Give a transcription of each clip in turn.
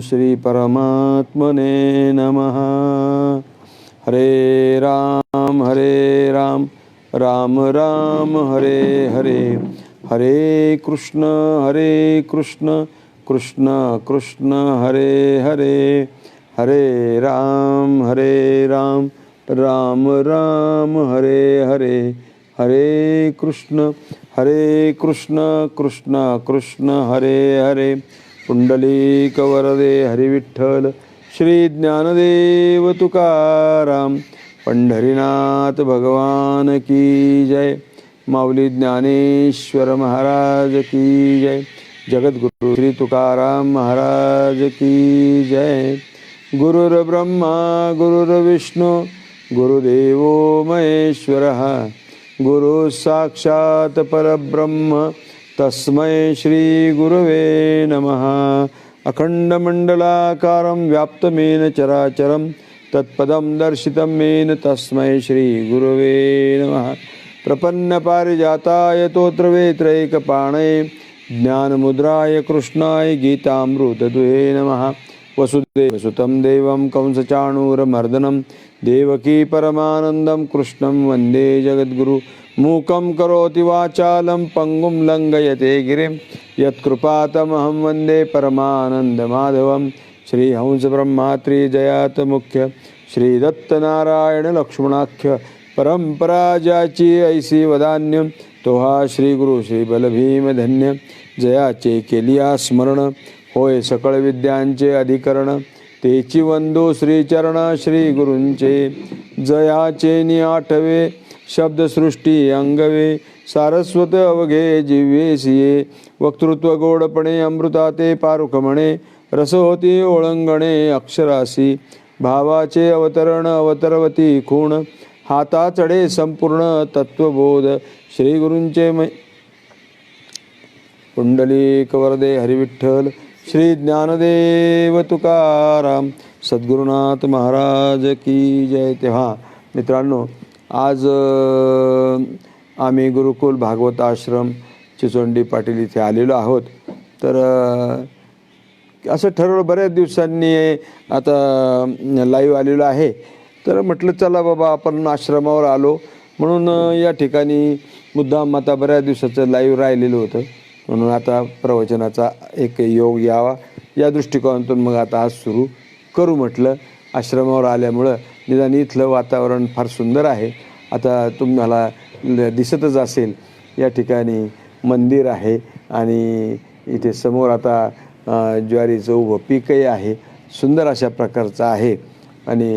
श्रीपरमात्मने नमः। हरे राम हरे राम राम राम हरे हरे। हरे कृष्ण हरे कृष्ण कृष्ण कृष्ण हरे हरे। हरे राम हरे राम राम राम हरे हरे। हरे कृष्ण हरे कृष्ण कृष्ण कृष्ण हरे हरे। पुंडलिक वरदे हरिविठ्ठल श्री ज्ञानदेव तुकाराम पंढरीनाथ भगवान की जय माऊली ज्ञानेश्वर महाराज की जय जगद्गुरु श्री तुकाराम महाराज की जय गुरुर्ब्रह्मा गुरुर्विष्णू गुरुदेवो महेश्वरः गुरु साक्षात् परब्रह्म तस्मै श्री गुरवे नमः। अखण्डमण्डलाकारं व्याप्तमेन चराचरं तत्पदं दर्शितं मेन तस्मै श्रीगुरवे नमः। प्रपन्नपारिजाताय तोत्रवेत्रैकपाणये ज्ञानमुद्राय कृष्णाय गीतामृतदुहे नमः। वसुदेवसुतं देवं कंसचाणूरमर्दनं देवकी परमानन्दं कृष्णं वन्दे जगद्गुरु। मूकं करोति वाचालं पङ्गुं लङ्घयते गिरिं। यत्कृपातमहं वन्दे परमानन्दमाधवं। श्रीहंसब्रह्मात्रिजयात मुख्य श्रीदत्तनारायणलक्ष्मणाख्य। परंपरा ऐसि ऐसी तोहा तो हा जयाचे केलिया स्मरण। होय सकळ विद्यांचे अधिकरण। तेची वंदो श्रीचरण श्रीगुरूंचे। जयाचे नि आठवे। शब्दसृष्टी अंगवे सारस्वत अवघे जिव्ये सिये वक्तृत्व गोडपणे अमृताते ते पारुकमणे रस होती ओळंगणे अक्षरासी भावाचे अवतरण अवतरवती खूण हाता चढे संपूर्ण तत्वबोध श्री गुरूंचे मै पुंडलिक वरदे हरिविठ्ठल श्री ज्ञानदेव तुकाराम सद्गुरुनाथ महाराज की जय. तेव्हा मित्रांनो आज आम्ही गुरुकुल भागवत आश्रम चिचोंडी पाटील इथे आलेलो आहोत. तर असं ठरवलं बऱ्याच दिवसांनी आता लाईव्ह आलेलो आहे. तर म्हटलं चला बाबा आपण आश्रमावर आलो. म्हणून या ठिकाणी मुद्दाम आता बऱ्याच दिवसाचं लाईव्ह राहिलेलं होतं. म्हणून आता प्रवचनाचा एक योग यावा. या दृष्टिकोनातून मग आता आज सुरू करू म्हटलं. आश्रमावर आल्यामुळं निदान इथलं वातावरण फार सुंदर आहे. आता तुम्हाला दिसतच असेल या ठिकाणी मंदिर आहे आणि इथे समोर आता ज्वारीचं उभं पीकही आहे. सुंदर अशा प्रकारचं आहे आणि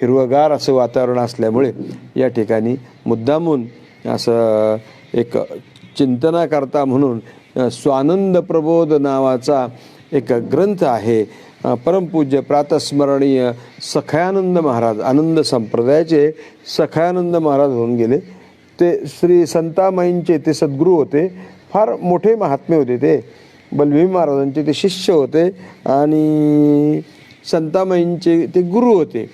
हिरवगार असं वातावरण असल्यामुळे या ठिकाणी मुद्दामून असं एक चिंतनाकरता म्हणून स्वानंद प्रबोध नावाचा एक ग्रंथ आहे. परमपूज्य प्रातस्मरणीय सखयानंद महाराज आनंद संप्रदायाचे सखयानंद महाराज होऊन गेले. ते श्री संतामाईंचे ते सद्गुरू होते. फार मोठे महात्मे होते ते. बलवी महाराजांचे ते शिष्य होते आणि संतामाईंचे ते गुरु होते.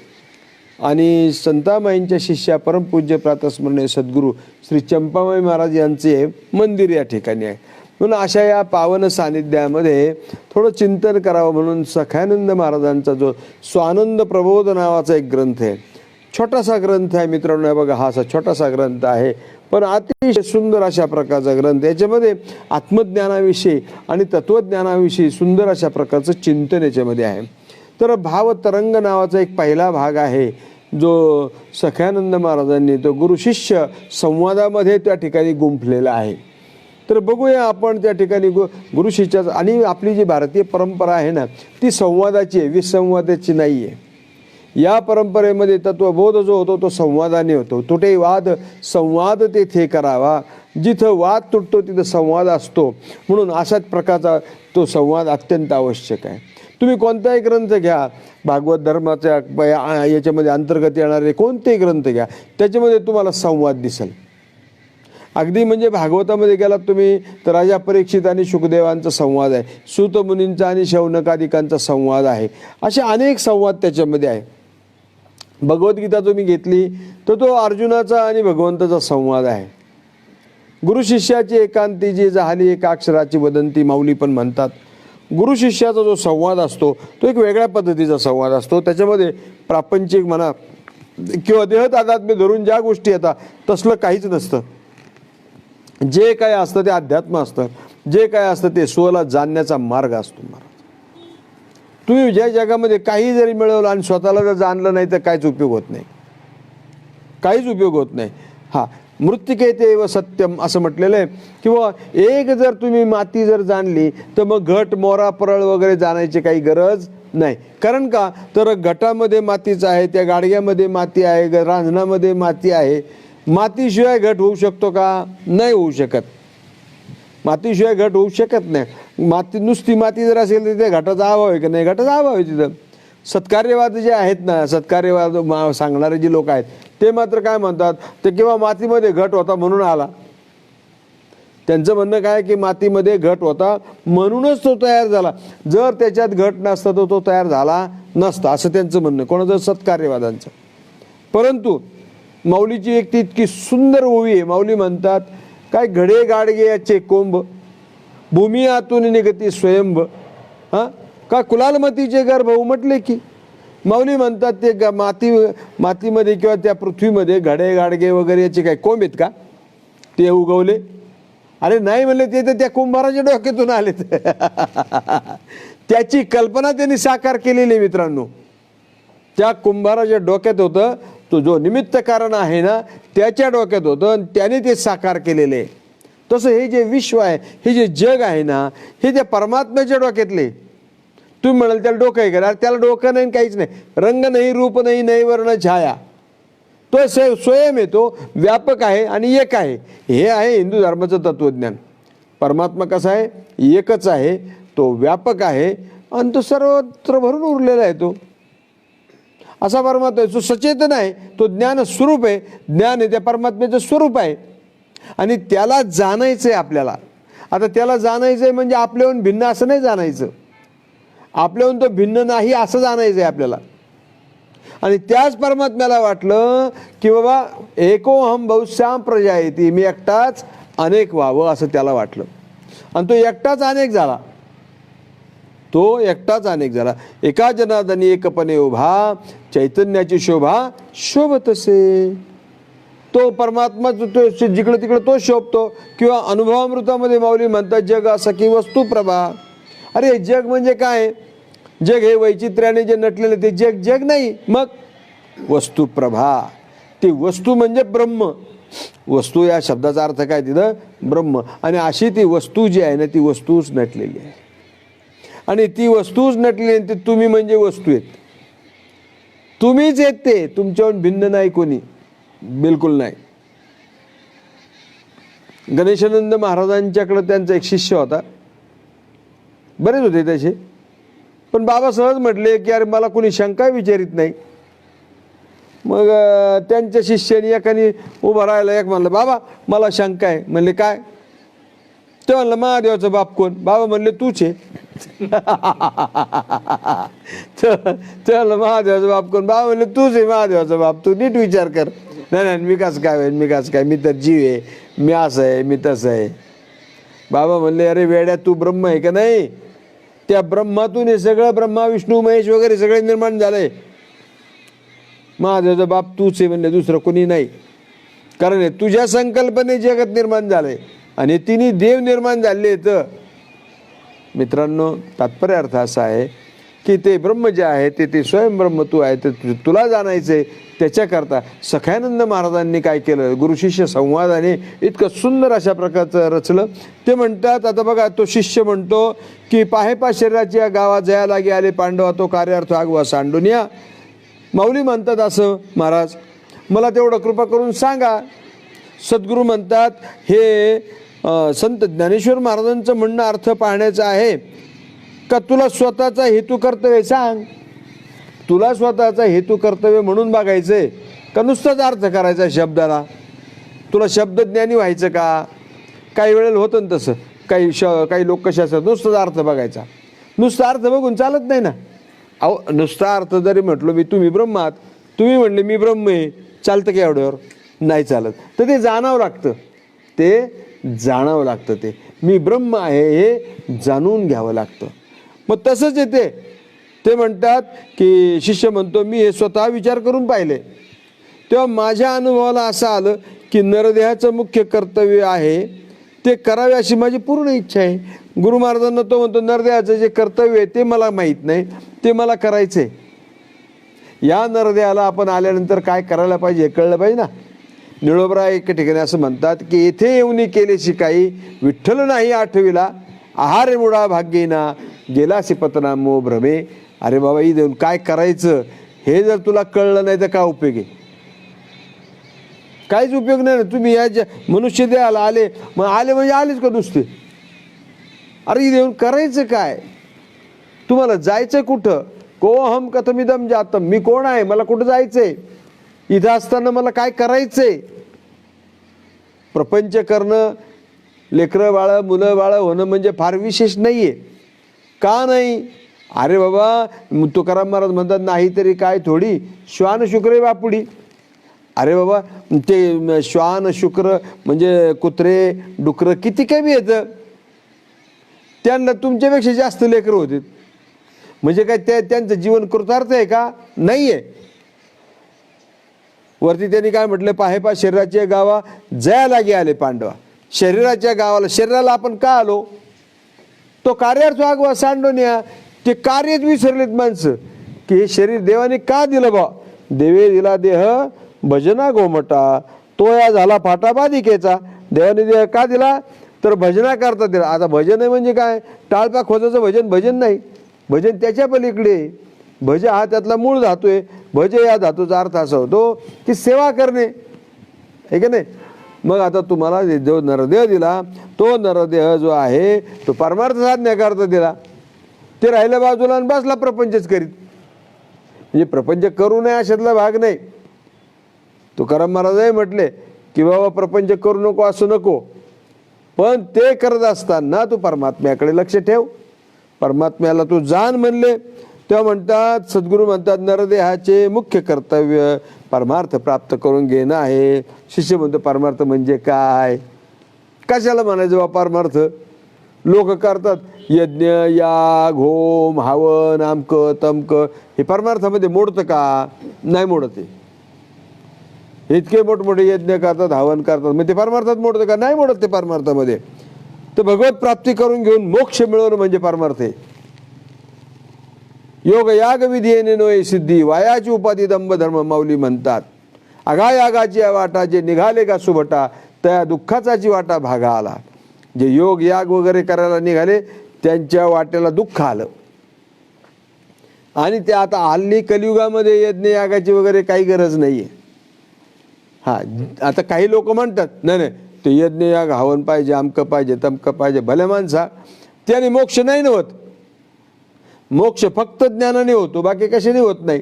आणि संतामाईंच्या शिष्या परमपूज्य प्रातस्मरणीय सद्गुरू श्री चंपामाई महाराज यांचे मंदिर या ठिकाणी आहे. म्हणून अशा या पावन सानिध्यामध्ये थोडं चिंतन करावं म्हणून सखानंद महाराजांचा जो स्वानंद प्रबोध नावाचा एक ग्रंथ आहे. छोटासा ग्रंथ आहे मित्रांनो बघा हा असा छोटासा ग्रंथ आहे. पण अतिशय सुंदर अशा प्रकारचा ग्रंथ याच्यामध्ये आत्मज्ञानाविषयी आणि तत्त्वज्ञानाविषयी सुंदर अशा प्रकारचं चिंतन याच्यामध्ये आहे. तर भावतरंग नावाचा एक पहिला भाग आहे जो सख्यानंद महाराजांनी तो गुरुशिष्य संवादामध्ये त्या ठिकाणी गुंफलेला आहे. तर बघूया आपण त्या ठिकाणी गु गुरुशिष्या आणि आपली जी भारतीय परंपरा आहे ना ती संवादाची आहे विसंवादाची नाही आहे या परंपरेमध्ये तत्वबोध जो होतो तो संवादाने होतो. तुटे वाद संवाद तेथे करावा. जिथं वाद तुटतो तिथं संवाद असतो. म्हणून अशाच प्रकारचा तो संवाद अत्यंत आवश्यक आहे. तुम्ही कोणताही ग्रंथ घ्या. भागवत धर्माच्या याच्यामध्ये अंतर्गत येणारे कोणतेही ग्रंथ घ्या. त्याच्यामध्ये तुम्हाला संवाद दिसेल. अगदी म्हणजे भागवतामध्ये गेलात तुम्ही तर राजा परीक्षित आणि शुकदेवांचा संवाद आहे. सुतमुनींचा आणि शौनकादिकांचा संवाद आहे. असे अनेक संवाद त्याच्यामध्ये आहे. भगवद्गीता तुम्ही घेतली तर तो अर्जुनाचा आणि भगवंताचा संवाद आहे. गुरु शिष्याची एकांती जी झाली एका अक्षराची वदंती माऊली पण म्हणतात. गुरु शिष्याचा जो संवाद असतो तो एक वेगळ्या पद्धतीचा संवाद असतो. त्याच्यामध्ये प्रापंचिक म्हणा किंवा देहतादात्म्य धरून ज्या गोष्टी येतात तसलं काहीच नसतं. जे काय असतं ते अध्यात्म असतं. जे काय असतं ते स्वला जाणण्याचा मार्ग असतो महाराज. तुम्ही ज्या जगामध्ये काही जरी मिळवलं आणि स्वतःला जर जाणलं नाही तर काहीच उपयोग होत नाही. काहीच उपयोग होत नाही. हा मृत्तिकेते व सत्यम असं म्हटलेलं आहे. किंवा एक जर तुम्ही माती जर जाणली तर मग घट मोरा परळ वगैरे जाण्याची काही गरज नाही. कारण का? तर गटामध्ये मातीचं आहे त्या गाडग्यामध्ये माती आहे ग- रांजणामध्ये माती आहे. मातीशिवाय घट होऊ शकतो का? नाही होऊ शकत. मातीशिवाय घट होऊ शकत नाही. माती नुसती माती जर असेल तर ते घटाचा अभाव आहे का नाही? घटाचा अभाव आहे तिथं. सत्कार्यवाद जे आहेत ना सत्कार्यवाद मा- सांगणारे जे लोक आहेत ते मात्र काय म्हणतात? ते किंवा मातीमध्ये घट होता म्हणून आला. त्यांचं म्हणणं काय की मातीमध्ये घट होता म्हणूनच तो तयार झाला. जर त्याच्यात घट नसता तर तो तयार झाला नसता असं त्यांचं म्हणणं कोणाचं? सत्कार्यवादांचं. परंतु माऊलीची एक ती इतकी सुंदर ओवी आहे. माऊली म्हणतात काय घडे गाडगे याचे कोंब भूमी आतून निगती स्वयंभ हां? का कुलालमतीचे गर्भ उमटले की? माऊली म्हणतात ते ग- माती मातीमध्ये किंवा त्या पृथ्वीमध्ये घडे गाडगे वगैरे याचे काय कोंब आहेत का? ते उगवले. अरे नाही म्हणले ते तर त्या कुंभाराच्या डोक्यातून आलेत. त्याची कल्पना त्यांनी साकार केलेली आहे मित्रांनो. त्या कुंभाराच्या डोक्यात होतं तो जो निमित्त कारण आहे ना त्याच्या डोक्यात होतं आणि त्याने ते साकार केलेले. आहे. तसं हे जे विश्व आहे हे जे जग आहे ना हे त्या परमात्म्याच्या डोक्यातले. तुम्ही म्हणाल त्याला डोकं आहे का? त्याला डोकं नाही काहीच नाही. रंग नाही रूप नाही नाही वर्ण छाया. तो स्वय स्वयं येतो व्यापक आहे आणि एक आहे. हे आहे हिंदू धर्माचं तत्वज्ञान. परमात्मा कसा आहे? एकच आहे. तो व्यापक आहे आणि तो सर्वत्र भरून उरलेला आहे तो. असा परमात्मा आहे जो सचेतन आहे तो ज्ञान स्वरूप आहे. ज्ञान आहे त्या परमात्म्याचं स्वरूप आहे. आणि त्याला जाणायचं आहे आपल्याला. आता त्याला जाणायचं आहे म्हणजे आपल्याहून भिन्न असं नाही जाणायचं. आपल्याहून तो भिन्न नाही असं जाणायचं आहे आपल्याला. आणि त्याच परमात्म्याला वाटलं की बाबा एको हम बहुश्याम प्रजा येते मी एकटाच अनेक व्हावं असं त्याला वाटलं. आणि तो एकटाच अनेक झाला. तो एकटाच अनेक झाला. एका जनादनी एकपणे उभा चैतन्याची शोभा शोभत असे. तो परमात्मा जो- तो जिकडं तिकडं तो शोभतो किंवा अनुभवामृतामध्ये माऊली म्हणतात जग असं की वस्तू प्रभा. अरे जग म्हणजे काय? जग हे वैचित्र्याने जे नटलेले ते जग जग नाही. मग? वस्तू प्रभा. ती वस्तू म्हणजे ब्रह्म. वस्तू या शब्दाचा अर्थ काय तिथं? ब्रह्म. आणि अशी ती वस्तू जी आहे ना ती वस्तूच नटलेली आहे. आणि ती वस्तूच नटली आणि ती तुम्ही म्हणजे वस्तू आहेत. तुम्हीच आहेत ते तुमच्याहून भिन्न नाही कोणी. बिलकुल नाही. गणेशानंद महाराजांच्याकडे त्यांचा एक शिष्य होता. बरेच होते त्याचे. पण बाबा सहज म्हटले की अरे मला कोणी शंका विचारित नाही. मग त्यांच्या शिष्याने एकाने उभं राहिला एक म्हणलं बाबा मला शंका आहे. म्हणले काय? ते म्हणलं महादेवाचं बाप कोण बाबा म्हणले तूच आहे तर ते म्हणलं महादेवाचा बाप कोण बाबा म्हणले तूच आहे महादेवाचा बाप तू नीट विचार कर नाही नाही मी कसं काय होईल मी कसं काय मी तर जीव आहे मी असं आहे मी तसं आहे बाबा म्हणले अरे वेड्या तू ब्रह्म आहे का नाही त्या ब्रह्मातून हे सगळं ब्रह्मा विष्णू महेश वगैरे सगळे निर्माण झालंय महादेवाचा बाप तूच आहे म्हणले दुसरं कोणी नाही कारण तुझ्या संकल्पने जगत निर्माण झालंय आणि तिन्ही देव निर्माण झाले तर मित्रांनो तात्पर्य अर्थ असा आहे की ते ब्रह्म जे आहे ते ते स्वयंब्रह्म तू आहे ते तुला जाणायचं आहे. त्याच्याकरता सखानंद महाराजांनी काय केलं? गुरुशिष्य संवादाने इतकं सुंदर अशा प्रकारचं रचलं. ते म्हणतात आता बघा तो शिष्य म्हणतो की पाहेपा शरीराची या गावात जया लागे आले पांडवा तो कार्यार्थ आगवा सांडूनिया. माऊली म्हणतात असं महाराज मला तेवढं कृपा करून सांगा. सद्गुरू म्हणतात हे संत ज्ञानेश्वर महाराजांचं म्हणणं अर्थ पाहण्याचं आहे का तुला स्वतःचा हेतू कर्तव्य सांग. तुला स्वतःचा हेतू कर्तव्य म्हणून बघायचंय का नुसताच अर्थ करायचा शब्दाला. तुला शब्दज्ञानी व्हायचं का? काही वेळेला होतं ना तसं. काही श काही लोक कसे असतात नुसताच अर्थ बघायचा. नुसता अर्थ बघून चालत नाही ना. अहो नुसता अर्थ जरी म्हटलो मी तुम्ही ब्रह्मात तुम्ही म्हणले मी ब्रह्म आहे. चालतं का एवढ्यावर? नाही चालत. तर ते जाणावं लागतं. ते जाणावं लागतं ते. मी ब्रह्म आहे हे जाणून घ्यावं लागतं. मग तसंच येते. ते म्हणतात की शिष्य म्हणतो मी हे स्वतः विचार करून पाहिले. तेव्हा माझ्या अनुभवाला असं आलं की नरदेहाचं मुख्य कर्तव्य आहे ते करावे अशी माझी पूर्ण इच्छा आहे. गुरु महाराजांना तो म्हणतो नरदेहाचं जे कर्तव्य आहे ते मला माहीत नाही ते मला करायचं आहे या नरदेहाला आपण आल्यानंतर काय करायला पाहिजे हे कळलं पाहिजे ना? निळोबरा एक ठिकाणी असं म्हणतात की येथे येऊन केले शिकाई विठ्ठल नाही आठवीला. आहार मुळा भाग्येना गेला पतना मो भ्रमे. अरे बाबा ही देऊन काय करायचं? हे जर तुला कळलं नाही तर काय उपयोग आहे? काहीच उपयोग नाही ना. तुम्ही या ज्या मनुष्य द्यायला आले मग आले म्हणजे आलेच का नुसते? अरे इथे येऊन करायचं काय? तुम्हाला जायचं कुठं? को हम कथमिदम जातम मी कोण आहे? मला कुठं जायचंय? इथं असताना मला काय करायचंय? प्रपंच करणं लेकरं बाळं मुलं बाळं होणं म्हणजे फार विशेष नाही आहे का नाही? अरे बाबा तुकाराम महाराज म्हणतात नाही तरी काय थोडी? श्वान शुक्रे बापुडी. अरे बाबा ते श्वान शुक्र म्हणजे कुत्रे डुकरं किती कमी येतं त्यांना तुमच्यापेक्षा जास्त लेकरं होते. म्हणजे काय त्या त्यांचं जीवन कृतार्थ आहे का? नाही आहे वरती त्यांनी काय म्हटलं? पाहेपा शरीराच्या गावा जया लागे आले पांडवा. शरीराच्या गावाला शरीराला आपण का आलो? तो कार्यार्थ वागवा सांडोन्या. ते कार्यच विसरलेत माणसं. की हे शरीर देवाने का दिलं बा? देवे दिला देह भजना गोमटा. तो या झाला फाटा बाधिकेचा. देवाने देह का दिला? तर भजना करता दिला. आता भजन आहे म्हणजे काय? टाळपा खोजाचं भजन भजन नाही. भजन त्याच्या पलीकडे. भज हा त्यातला मूळ धातू आहे. भज या धातूचा अर्थ असा होतो की सेवा करणे. आहे का नाही? मग आता तुम्हाला जो नरदेह दिला तो नरदेह जो आहे तो परमार्थ साधण्याकरता दिला. ते राहिल्या बाजूला आणि बसला प्रपंचच करीत. म्हणजे प्रपंच करू नये अशातला भाग नाही. तुकाराम महाराजही म्हटले की बाबा प्रपंच करू नको असं नको. पण ते करत असताना तू परमात्म्याकडे लक्ष ठेव. परमात्म्याला तू जाण म्हणले. तेव्हा म्हणतात सद्गुरू म्हणतात नरदेहाचे मुख्य कर्तव्य परमार्थ प्राप्त करून घेणं आहे. शिष्य म्हणतो परमार्थ म्हणजे काय? कशाला म्हणायचं बा परमार्थ? लोक करतात यज्ञ याग होम हवन आमक तमक हे परमार्थामध्ये मोडतं का? नाही मोडत आहे इतके मोठमोठे यज्ञ करतात हवन करतात मग ते परमार्थात मोडतं का? नाही मोडत ते परमार्थामध्ये. तर भगवत प्राप्ती करून घेऊन मोक्ष मिळवणं म्हणजे परमार्थ आहे योग याग विधीने नोय सिद्धी वायाची उपाधी दंभ धर्म माऊली म्हणतात. आगा यागाची वाटा जे निघाले का सुभटा त्या दुःखाचाची वाटा भागा आला जे योग याग वगैरे करायला निघाले त्यांच्या वाट्याला दुःख आलं. आणि ते आता हल्ली कलियुगामध्ये यज्ञ यागाची वगैरे काही गरज नाही आहे हा आता काही लोक म्हणतात नाही नाही ते यज्ञ याग हवन पाहिजे अमकं पाहिजे तमकं पाहिजे भले माणसा त्याने मोक्ष नाही नव्हतं मोक्ष फक्त ज्ञानाने होतो बाकी कशाने होत नाही.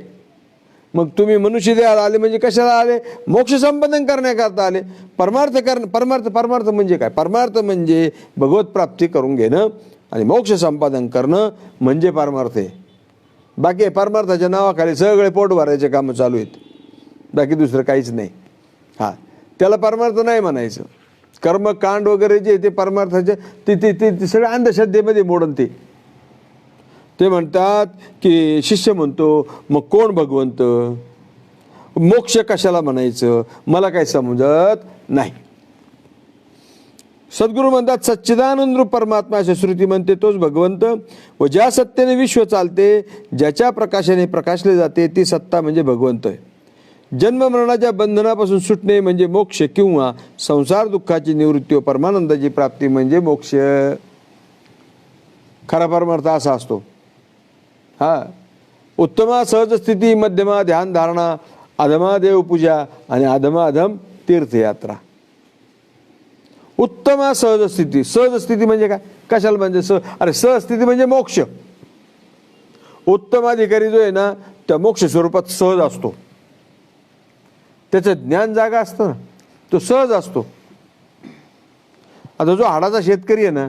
मग तुम्ही मनुष्य देहाला आले म्हणजे कशाला आले? मोक्ष संपादन करण्याकरता आले. परमार्थ करण परमार्थ परमार्थ म्हणजे काय? परमार्थ म्हणजे भगवत प्राप्ती करून घेणं आणि मोक्ष संपादन करणं म्हणजे परमार्थ आहे. बाकी परमार्थाच्या नावाखाली सगळे पोट भरायचे कामं चालू आहेत. बाकी दुसरं काहीच नाही. हां त्याला परमार्थ नाही म्हणायचं. कर्मकांड वगैरे जे ते परमार्थाचे ते ते ते ते अंधश्रद्धेमध्ये मोडून ते. ते म्हणतात की शिष्य म्हणतो मग कोण भगवंत? मोक्ष कशाला म्हणायचं? मला काही समजत नाही. सद्गुरू म्हणतात सच्चिदानंद रूप परमात्मा अशी श्रुती म्हणते तोच भगवंत. व ज्या सत्तेने विश्व चालते ज्याच्या प्रकाशाने प्रकाशले जाते ती सत्ता म्हणजे भगवंत आहे. जन्म मरणाच्या बंधनापासून सुटणे म्हणजे मोक्ष किंवा संसार दुःखाची निवृत्ती व परमानंदाची प्राप्ती म्हणजे मोक्ष. खरा परमार्थ असा असतो. हा. उत्तमा सहज स्थिती मध्यमा ध्यान धारणा अधमा देवपूजा आणि अधमा अधम तीर्थयात्रा. उत्तमा सहज स्थिती. सहज स्थिती म्हणजे काय? कशाला म्हणजे सह? अरे सहस्थिती म्हणजे मोक्ष. उत्तम अधिकारी जो आहे ना त्या मोक्ष स्वरूपात सहज असतो. त्याचं ज्ञान जागा असतं ना तो सहज असतो. आता जो हाडाचा शेतकरी आहे ना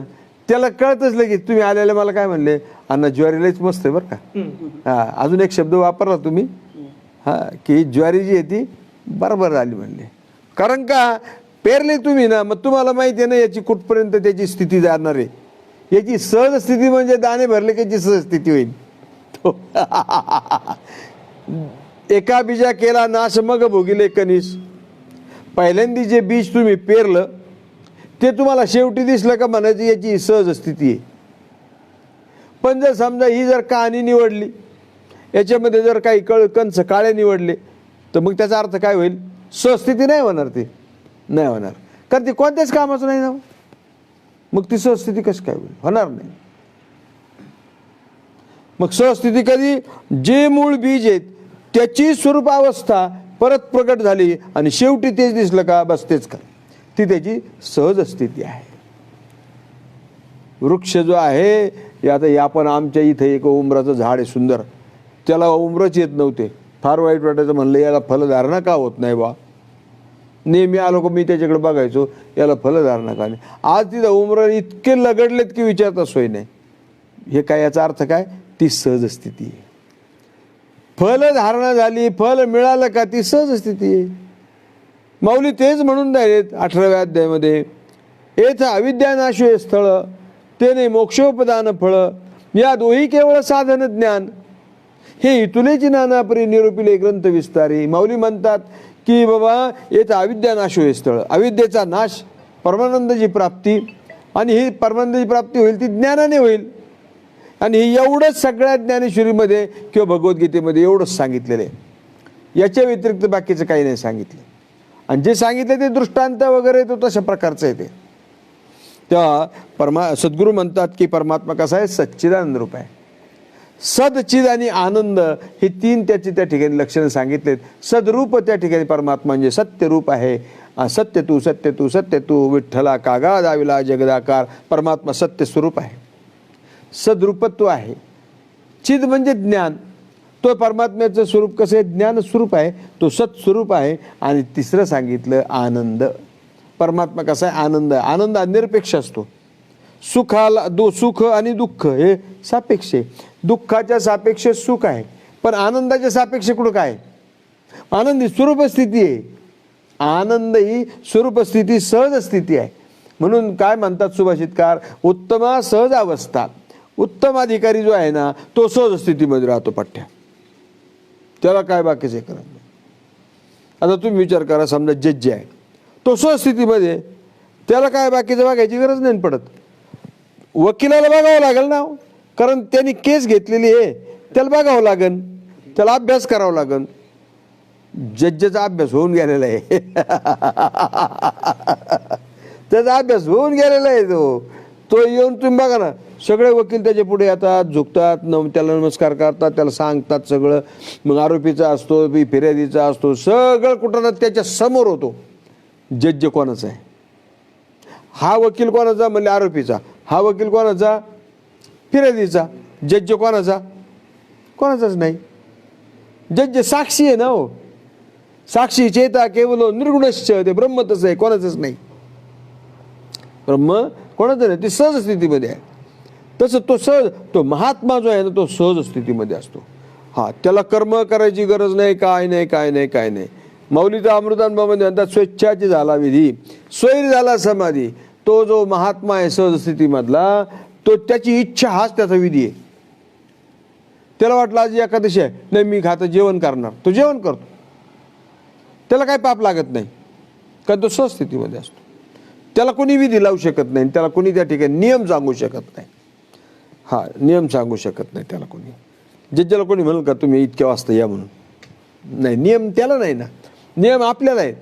त्याला कळतच लगेच. तुम्ही आलेले मला काय म्हणले? अण्णा ज्वारीलाच मस्त आहे बरं का. हा अजून एक शब्द वापरला तुम्ही. हा की ज्वारी जी आहे ती बरोबर आली म्हणले. कारण का? पेरले तुम्ही ना मग तुम्हाला माहिती आहे ना याची कुठपर्यंत त्याची स्थिती जाणार आहे. याची सहज स्थिती म्हणजे दाणे भरले की याची सहज स्थिती होईल. एका बीजा केला नाश मग भोगिले कनिस पहिल्यांदी जे बीज तुम्ही पेरलं ते तुम्हाला शेवटी दिसलं का म्हणायची याची सहज स्थिती आहे. पण जर समजा ही जर कहाणी निवडली याच्यामध्ये जर काही कळ कंच काळे निवडले तर मग त्याचा अर्थ काय होईल? सहस्थिती नाही होणार ते. नाही होणार. कारण ते कोणत्याच कामाचं नाही ना. मग ती सहस्थिती कशी काय होईल? होणार नाही. मग सहस्थिती कधी? जे मूळ बीज आहेत त्याची स्वरूपावस्था परत प्रकट झाली आणि शेवटी तेच दिसलं का? बस तेच का ती त्याची सहज स्थिती आहे. वृक्ष जो आहे आता या पण आमच्या इथे एक उमराचं झाड आहे सुंदर. त्याला उमरच येत नव्हते. फार वाईट वाटायचं म्हणलं याला फलधारणा का होत नाही बा? नेहमी आलो का मी त्याच्याकडे बघायचो याला फलधारणा का नाही? आज तिथं उमर इतके लगडलेत की विचारता सोय नाही. हे काय याचा अर्थ काय? ती सहज स्थिती आहे. फलधारणा झाली फल मिळालं का? ती सहज स्थिती आहे. माऊली तेच म्हणून राहिलेत अठराव्या अध्यायामध्ये. येथ अविद्यानाशय स्थळ तेने मोक्षोपदान फळ या दोही केवळ साधन ज्ञान. हे इथुलेची नानापरी निरूपिले ग्रंथ विस्तारी. माऊली म्हणतात की बाबा येथ अविद्यानाश स्थळ. अविद्येचा नाश परमानंदाची प्राप्ती आणि ही परमानंदाची प्राप्ती होईल ती ज्ञानाने होईल. आणि हे एवढंच सगळ्या ज्ञानेश्वरीमध्ये किंवा भगवद्गीतेमध्ये एवढंच सांगितलेलं आहे. याच्या व्यतिरिक्त बाकीचं काही नाही सांगितलं. आणि जे सांगितलं ते दृष्टांत वगैरे तो तशा प्रकारचं आहे ते. तेव्हा परमा सद्गुरू म्हणतात की परमात्मा कसा आहे? सच्चिदानंद रूप आहे. सदचिद आणि आनंद हे तीन त्याची त्या ठिकाणी लक्षणं सांगितलेत. सदरूप त्या ठिकाणी परमात्मा म्हणजे सत्यरूप आहे. सत्य तू सत्य तू सत्य तू विठ्ठला कागा दाविला जगदाकार परमात्मा सत्य स्वरूप आहे. सदरूपत्व आहे. चिद म्हणजे ज्ञान. तो परमात्म्याचं स्वरूप कसं आहे? ज्ञान स्वरूप आहे तो सत्स्वरूप आहे. आणि तिसरं सांगितलं आनंद. परमात्मा कसा आहे? आनंद. आनंद निरपेक्ष असतो. सुखाला दु सुख आणि दुःख हे सापेक्ष आहे. दुःखाच्या सापेक्ष सुख आहे. पण आनंदाच्या सापेक्ष कुठं काय? आनंद ही स्वरूप स्थिती आहे. आनंद ही स्वरूप स्थिती सहज स्थिती आहे. म्हणून काय म्हणतात सुभाषितकार? उत्तमा सहज अवस्था. उत्तम अधिकारी जो आहे ना तो सहज स्थितीमध्ये राहतो पठ्ठ्या. त्याला काय बाकीचं हे करत नाही आता तुम्ही विचार करा समजा जज आहे. तो स्वस्थितीमध्ये त्याला काय बाकीचं बघायची गरज नाही पडत. वकिलाला बघावं लागेल ना हो. कारण त्यांनी केस घेतलेली आहे. त्याला बघावं लागेल. त्याला अभ्यास करावा लागेल. जज्जेचा अभ्यास होऊन गेलेला आहे. त्याचा अभ्यास होऊन गेलेला आहे तो. तो येऊन तुम्ही बघा ना. सगळे वकील त्याच्या पुढे येतात झुकतात न त्याला नमस्कार करतात त्याला सांगतात सगळं. मग आरोपीचा असतो बी फिर्यादीचा असतो सगळं कुठं ना त्याच्यासमोर होतो. जज्ज कोणाचा आहे? हा वकील कोणाचा म्हणजे आरोपीचा? हा वकील कोणाचा? फिर्यादीचा. जज्ज कोणाचा? कोणाचाच नाही. जज्ज साक्षी आहे ना हो. साक्षी चेता केवल निर्गुणश्च ते ब्रह्म तसं आहे कोणाचंच नाही. ब्रह्म कोणाचं नाही ती सहज स्थितीमध्ये आहे. तसं तो सहज तो महात्मा जो आहे ना तो सहज स्थितीमध्ये असतो. हा त्याला कर्म करायची गरज नाही काय नाही काय नाही काय नाही. मौलीचा अमृतांबामध्ये म्हणतात स्वेच्छाची झाला विधी. स्वैर झाला समाधी. तो जो महात्मा आहे सहज स्थितीमधला तो त्याची इच्छा हाच त्याचा विधी आहे. त्याला वाटलं आज एकादशी आहे. नाही मी खातं जेवण करणार. तो जेवण करतो. त्याला काही पाप लागत नाही. कारण तो सहस्थितीमध्ये असतो. त्याला कोणी विधी लावू शकत नाही त्याला कोणी त्या ठिकाणी नियम सांगू शकत नाही. हा नियम सांगू शकत नाही त्याला कोणी. जज्जाला कोणी म्हणेल का तुम्ही इतक्या वाजता या म्हणून. नाही नियम त्याला नाही ना. नियम आपल्याला आहेत.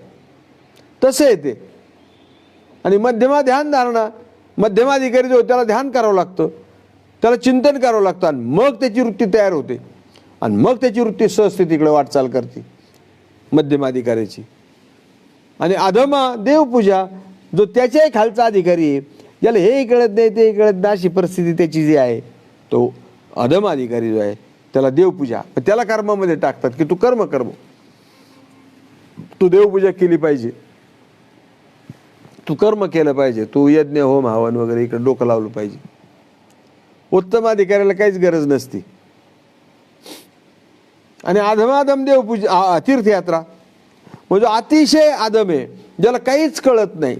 तसं आहे ते. आणि मध्यमा ध्यान धारणा मध्यमाधिकारी जो त्याला ध्यान करावं लागतं. त्याला चिंतन करावं लागतं आणि मग त्याची वृत्ती तयार होते. आणि मग त्याची वृत्ती सहस्थितीकडे वाटचाल करते मध्यमाधिकाऱ्याची. आणि अधमा देवपूजा जो त्याच्याही खालचा अधिकारी आहे ज्याला हेही कळत नाही तेही कळत नाही अशी परिस्थिती त्याची जी आहे तो अधम अधिकारी जो आहे त्याला देवपूजा पण त्याला कर्मामध्ये टाकतात की तू कर्म कर्म तू देवपूजा केली पाहिजे. तू कर्म केलं पाहिजे. तू यज्ञ होम हवन वगैरे इकडे डोकं लावलं पाहिजे. उत्तम अधिकाऱ्याला काहीच गरज नसती. आणि अधमाधम देवपूजा तीर्थयात्रा म्हणजे अतिशय आदम आहे ज्याला काहीच कळत नाही.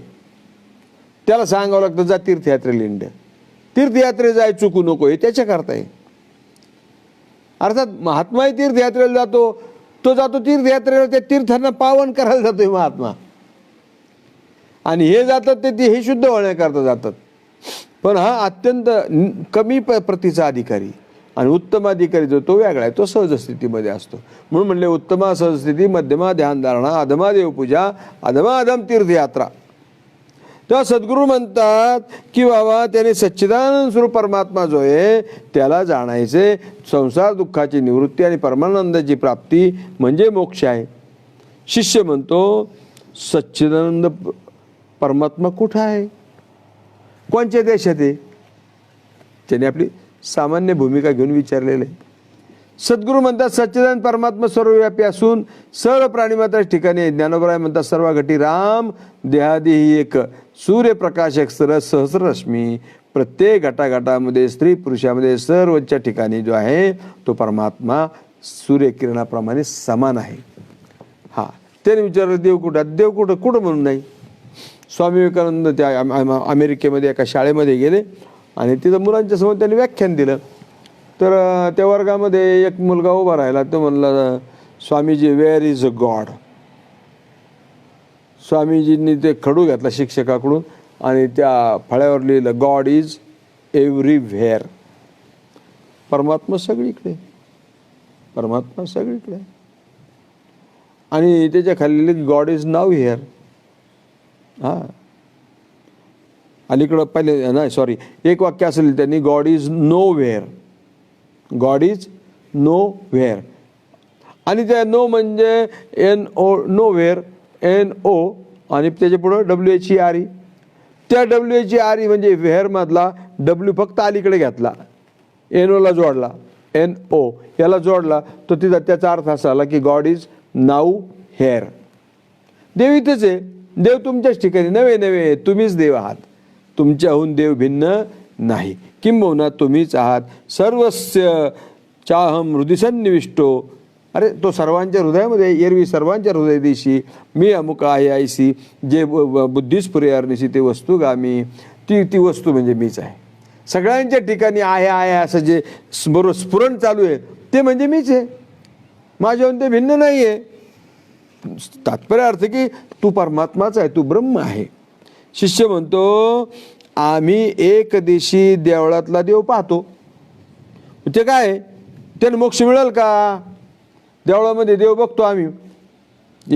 त्याला सांगावं लागतं जा तीर्थयात्रेला इंड तीर्थयात्रे जाय चुकू नको. हे त्याच्याकरता आहे. अर्थात महात्माही तीर्थयात्रेला जातो तो जातो तीर्थयात्रेला त्या तीर्थांना पावन करायला जातोय महात्मा. आणि हे जातात ते ते हे शुद्ध होण्याकरता जातात. पण हा अत्यंत कमी प प्रतीचा अधिकारी आणि उत्तम अधिकारी जो तो वेगळा आहे. तो सहज स्थितीमध्ये असतो. म्हणून म्हणले उत्तमा सहजस्थिती मध्यमा ध्यानधारणा अधमा देवपूजा अधमा अधम तीर्थयात्रा. तेव्हा सद्गुरू म्हणतात की बाबा त्याने सच्चिदानंद स्वरूप परमात्मा जो आहे त्याला जाणायचे संसार दुःखाची निवृत्ती आणि परमानंदाची प्राप्ती म्हणजे मोक्ष आहे. शिष्य म्हणतो सच्चिदानंद परमात्मा कुठं आहे? कोणत्या देशात आहे? त्याने आपली सामान्य भूमिका घेऊन विचारलेलं आहे. सद्गुरू म्हणतात सच्चिदानंद परमात्मा सर्वव्यापी असून सर्व प्राणीमात्राच ठिकाणी ज्ञानोबराय म्हणतात सर्व घटी राम देहादी ही एक सूर्यप्रकाश एक सर सहस्ररश्मी. प्रत्येक गटागटामध्ये स्त्री पुरुषामध्ये सर्वच्या ठिकाणी जो आहे तो परमात्मा सूर्यकिरणाप्रमाणे समान आहे. हा त्याने विचारलं देव कुठं देव कुठं? कुठं म्हणून नाही? स्वामी विवेकानंद त्या अमेरिकेमध्ये एका शाळेमध्ये गेले आणि तिथं मुलांच्या समोर त्यांनी व्याख्यान दिलं. तर त्या वर्गामध्ये एक मुलगा उभा राहिला. तो म्हणला Swamiji where is a god स्वामीजींनी ते खडू घातला शिक्षकाकडून आणि त्या फळ्यावर लिहिलं गॉड इज एव्हरी व्हेअर परमात्मा सगळीकडे. परमात्मा सगळीकडे. आणि त्याच्याखाली गॉड इज नाव हिअर हां. अलीकडं पहिले नाही सॉरी एक वाक्य असेल त्यांनी god is no where god is no where आणि त्या नो म्हणजे N O no where N O आणि त्याच्या पुढं W H E R E त्या W H E R E म्हणजे वेअरमधला डब्ल्यू फक्त अलीकडे घेतला. एन ओला जोडला. एन ओ याला जोडला. तर तिथं त्याचा अर्थ असा आला की गॉड इज नाऊ हेअर देव इथंच आहे. देव तुमच्याच ठिकाणी. नवे नवे तुम्हीच देव आहात. तुमच्याहून देव भिन्न नाही. किंबहुना तुम्हीच आहात सर्वस्य चाहम हृदिसन्निविष्टो अरे तो सर्वांच्या हृदयामध्ये एरवी सर्वांच्या हृदयदेशी मी अमुक आहे आयसी जे ब- ब- बुद्धिस्फुरे अर्निशी ते वस्तूगामी ती ती वस्तू म्हणजे मीच आहे. सगळ्यांच्या ठिकाणी आहे आहे असं जे बरोबर स्फुरण चालू आहे ते म्हणजे मीच आहे. माझ्याहून ते भिन्न नाही आहे तात्पर्य अर्थ की तू परमात्माच आहे तू ब्रह्म आहे. शिष्य म्हणतो आम्ही एक दिशी देवळातला देव पाहतो. ते काय? त्याने मोक्ष मिळेल का? देवळामध्ये देव बघतो आम्ही.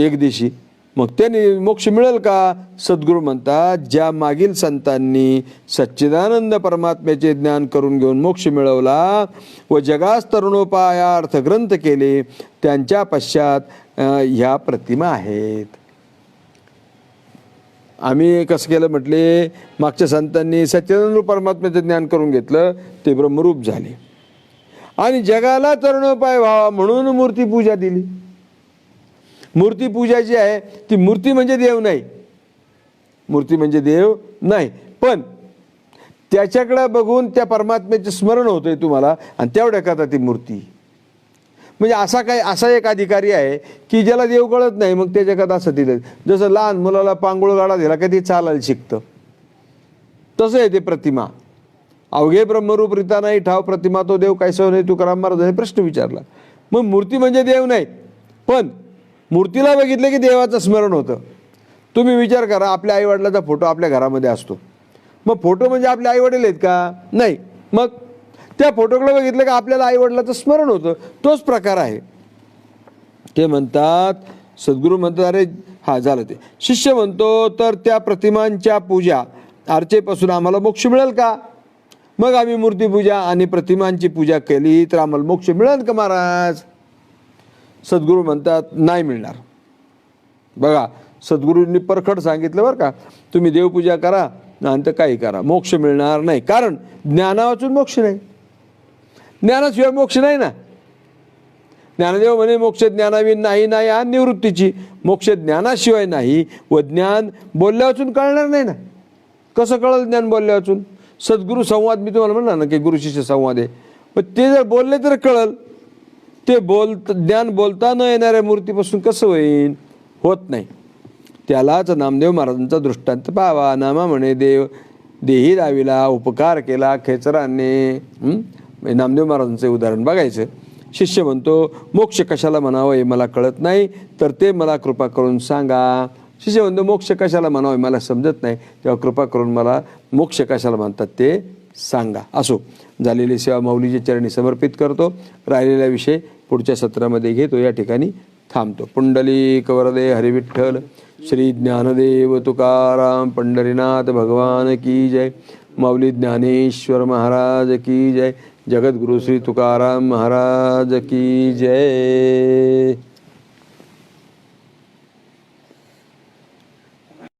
एक दिवशी. मग त्याने मोक्ष मिळेल का? सद्गुरू म्हणतात ज्या मागील संतांनी सच्चिदानंद परमात्म्याचे ज्ञान करून घेऊन मोक्ष मिळवला व जगास तरुणोपाया ग्रंथ केले त्यांच्या पश्चात ह्या प्रतिमा आहेत. आम्ही कसं केलं म्हटले मागच्या संतांनी सच्चिदानंद परमात्म्याचं ज्ञान करून घेतलं ते ब्रह्मरूप झाले. आणि जगाला तरुणोपाय व्हावा म्हणून मूर्तीपूजा दिली. मूर्तीपूजा जी आहे ती मूर्ती म्हणजे देव नाही. मूर्ती म्हणजे देव नाही. पण त्याच्याकडं बघून त्या परमात्म्याचे स्मरण होतंय तुम्हाला आणि तेवढ्या करता ती मूर्ती. म्हणजे असा काय असा एक अधिकारी आहे की ज्याला देव कळत नाही मग त्याच्या कदा असं दिलं जसं लहान मुलाला पांगुळ गाडा दिला का ते चालायला शिकतं. तसं आहे ते प्रतिमा. अवघे ब्रह्मरूप रिता नाही ठाव प्रतिमा तो देव कैसव नाही तुकाराम महाराजांनी प्रश्न विचारला. मग मूर्ती म्हणजे देव नाही. पण मूर्तीला बघितलं की देवाचं स्मरण होतं. तुम्ही विचार करा आपल्या आईवडिलाचा फोटो आपल्या घरामध्ये असतो. मग फोटो म्हणजे आपले आईवडील आहेत का? नाही. मग त्या फोटोकडे बघितलं का आपल्याला आईवडिलाचं स्मरण होतं. तोच प्रकार आहे. ते म्हणतात सद्गुरू म्हणतात अरे हा झालं ते. शिष्य म्हणतो तर त्या प्रतिमांच्या पूजा अर्चेपासून आम्हाला मोक्ष मिळेल का? मग आम्ही मूर्तीपूजा आणि प्रतिमांची पूजा केली तर आम्हाला मोक्ष मिळेल का महाराज? सद्गुरू म्हणतात नाही मिळणार. बघा सद्गुरूंनी परखड सांगितलं बरं का. तुम्ही देवपूजा करा नंतर काही करा. मोक्ष मिळणार नाही. कारण ज्ञाना वाचून मोक्ष नाही. ज्ञानाशिवाय मोक्ष नाही ना. ज्ञानदेव म्हणे मोक्ष ज्ञानावी नाही नाही आणि निवृत्तीची. मोक्ष ज्ञानाशिवाय नाही व ज्ञान बोलल्या वाचून कळणार नाही ना. कसं कळलं ज्ञान बोलल्या वाचून सद्गुरू संवाद मी तुम्हाला म्हणणार ना की गुरु शिष्य संवाद आहे. पण ते जर बोलले तर कळल. ते बोल ज्ञान बोलता न येणाऱ्या मूर्तीपासून कसं होईल होत नाही. त्यालाच नामदेव महाराजांचा दृष्टांत पाहावा नामा म्हणे देव देही दाविला उपकार केला खेचरांनी नामदेव महाराजांचं उदाहरण बघायचं. शिष्य म्हणतो मोक्ष कशाला म्हणावं हे मला कळत नाही तर ते मला कृपा करून सांगा. शिष्य म्हणतो मोक्ष कशाला म्हणावं हे मला समजत नाही तेव्हा कृपा करून मला मोक्ष कशाला म्हणतात ते सांगा. असो झालेली सेवा माऊलीचे चरणी समर्पित करतो राहिलेला विषय पुढच्या सत्रामध्ये घेतो या ठिकाणी थांबतो. पुंडली कवरदे हरिविठ्ठल श्री ज्ञानदेव तुकाराम पंढरीनाथ भगवान की जय माऊली ज्ञानेश्वर महाराज की जय जगद्गुरु श्री तुकाराम महाराज की जय।